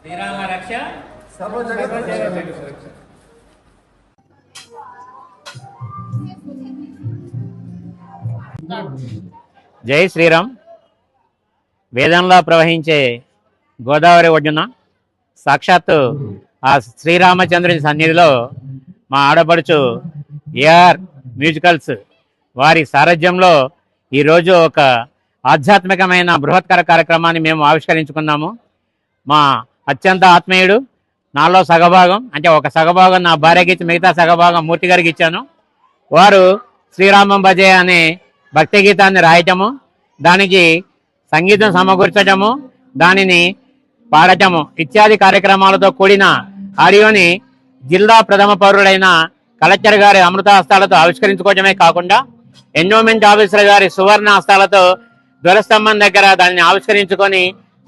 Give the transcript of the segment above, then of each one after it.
శ్రీరామ రక్ష జై శ్రీరామ్. వేదంలో ప్రవహించే గోదావరి ఒడ్డున సాక్షాత్తు ఆ శ్రీరామచంద్రుని సన్నిధిలో మా ఆడపడుచు ఏఆర్ మ్యూజికల్స్ వారి సారథ్యంలో ఈరోజు ఒక ఆధ్యాత్మికమైన బృహత్కర కార్యక్రమాన్ని మేము ఆవిష్కరించుకున్నాము. మా అత్యంత ఆత్మీయుడు నాలో సగభాగం అంటే ఒక సగభాగం నా భార్యకి ఇచ్చి మిగతా సగభాగం మూర్తి గారికి ఇచ్చాను. వారు శ్రీరామం భజే అనే భక్తి గీతాన్ని రాయటము దానికి సంగీతం సమకూర్చటము దానిని పాడటము ఇత్యాది కార్యక్రమాలతో కూడిన ఆడియోని జిల్లా ప్రథమ పౌరుడైన కలెక్టర్ గారి అమృత హస్తాలతో ఆవిష్కరించుకోవడమే కాకుండా ఎన్విరాన్మెంట్ ఆఫీసర్ గారి సువర్ణ హస్తాలతో ధ్వరస్తంభం దగ్గర దాన్ని ఆవిష్కరించుకొని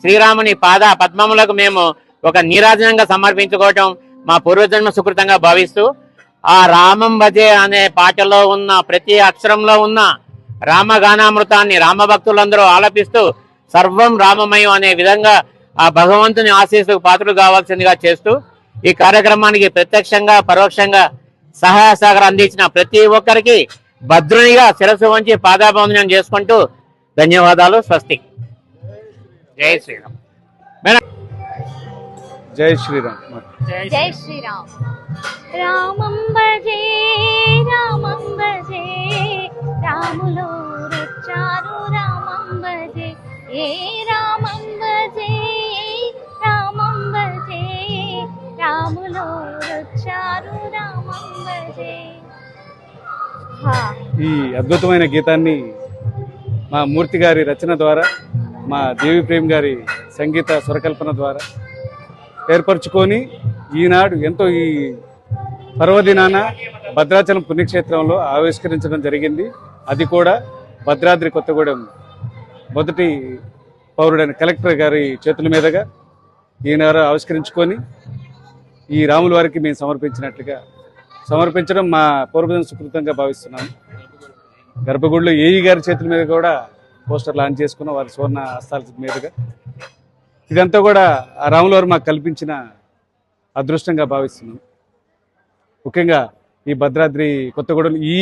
శ్రీరాముని పాద పద్మములకు మేము ఒక నీరాజనంగా సమర్పించుకోవటం మా పూర్వజన్మ సుకృతంగా భావిస్తూ ఆ రామం భజే అనే పాటలో ఉన్న ప్రతి అక్షరంలో ఉన్న రామగానామృతాన్ని రామభక్తులందరూ ఆలపిస్తూ సర్వం రామమయం అనే విధంగా ఆ భగవంతుని ఆశీస్సుకు పాత్రలు కావాల్సిందిగా చేస్తూ ఈ కార్యక్రమానికి ప్రత్యక్షంగా పరోక్షంగా సహాయ సహకారం అందించిన ప్రతి ఒక్కరికి భద్రునిగా శిరస్సు వంచి పాదాబంధనం చేసుకుంటూ ధన్యవాదాలు స్వస్తి. జై శ్రీరామ్. మేడం. జై శ్రీరామ్. జై శ్రీరామ్. రామం భజే రామం భజే రాములో వచ్చారు రామం భజే ఏ రామం భజే రామం భజే రాములో వచ్చారు రామం భజే హా. ఈ అద్భుతమైన గీతాన్ని మా మూర్తి గారి రచన ద్వారా మా దేవి ప్రేమ్ గారి సంగీత స్వరకల్పన ద్వారా ఏర్పరచుకొని ఈనాడు ఎంతో ఈ పర్వదినాన భద్రాచలం పుణ్యక్షేత్రంలో ఆవిష్కరించడం జరిగింది. అది కూడా భద్రాద్రి కొత్తగూడెం మొదటి పౌరుడైన కలెక్టర్ గారి చేతుల మీదుగా ఈనాడు ఆవిష్కరించుకొని ఈ రాముల వారికి మేము సమర్పించినట్లుగా సమర్పించడం మా పూర్వజన సుకృతంగా భావిస్తున్నాము. గర్భగుడిలో ఏఈ గారి చేతుల మీద కూడా పోస్టర్ లాంచ్ చేసుకున్న వారి సువర్ణ హస్తాల మీదుగా. ఇదంతా కూడా రాముల వారు మాకు కల్పించిన అదృష్టంగా భావిస్తున్నాం. ముఖ్యంగా ఈ భద్రాద్రి కొత్తగూడెం ఈ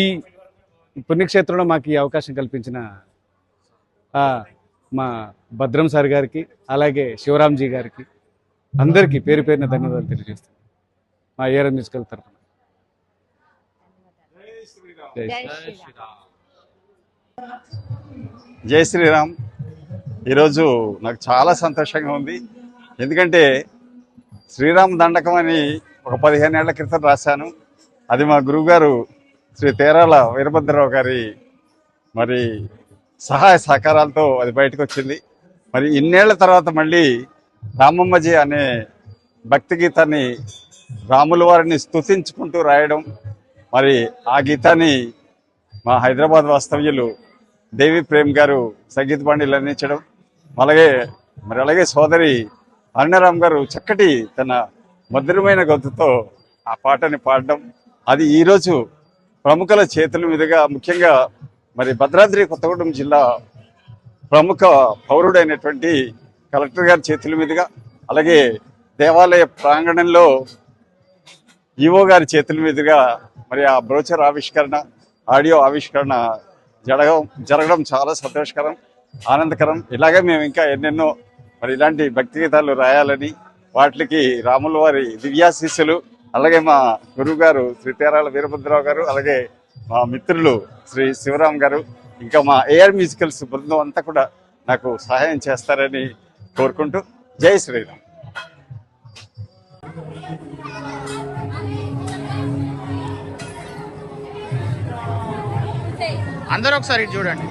పుణ్యక్షేత్రంలో మాకు ఈ అవకాశం కల్పించిన ఆ, మా భద్రం సార్ గారికి అలాగే శివరాంజీ గారికి అందరికీ పేరు పేరున ధన్యవాదాలు తెలియజేస్తాను మా మ్యూజికల్ తరఫున జై జై శ్రీరామ్. జై శ్రీరామ్. ఈరోజు నాకు చాలా సంతోషంగా ఉంది. ఎందుకంటే శ్రీరామ్ దండకం అని ఒక పదిహేను ఏళ్ళ క్రితం రాశాను. అది మా గురువుగారు శ్రీ తేరాల వీరభద్రరావు గారి మరి సహాయ సహకారాలతో అది బయటకు వచ్చింది. మరి ఇన్నేళ్ళ తర్వాత మళ్ళీ రామమ్మజీ అనే భక్తి గీతాన్ని రాముల వారిని స్తుతించుకుంటూ రాయడం మరి ఆ గీతాన్ని మా హైదరాబాద్ వాస్తవ్యులు దేవి ప్రేమ్ గారు సంగీత పాండిలు అందించడం అలాగే మరి అలాగే సోదరి అరుణరామ్ గారు చక్కటి తన మధురమైన గొంతుతో ఆ పాటని పాడడం అది ఈరోజు ప్రముఖుల చేతుల మీదుగా ముఖ్యంగా మరి భద్రాద్రి కొత్తగూడెం జిల్లా ప్రముఖ పౌరుడైనటువంటి కలెక్టర్ గారి చేతుల మీదుగా అలాగే దేవాలయ ప్రాంగణంలో ఈవో గారి చేతుల మీదుగా మరి ఆ బ్రోచర్ ఆవిష్కరణ ఆడియో ఆవిష్కరణ జరగడం జరగడం చాలా సంతోషకరం ఆనందకరం. ఇలాగే మేము ఇంకా ఎన్నెన్నో మరి ఇలాంటి భక్తి గీతాలు రాయాలని వాటికి రాముల వారి దివ్యాశీస్సులు అలాగే మా గురువు గారు శ్రీ తేరాల వీరభద్రరావు గారు అలాగే మా మిత్రులు శ్రీ శివరాం గారు ఇంకా మా ఏఆర్ మ్యూజికల్స్ బృందం అంతా కూడా నాకు సహాయం చేస్తారని కోరుకుంటూ జై శ్రీరామ్. అందరూ ఒకసారి ఇటు చూడండి.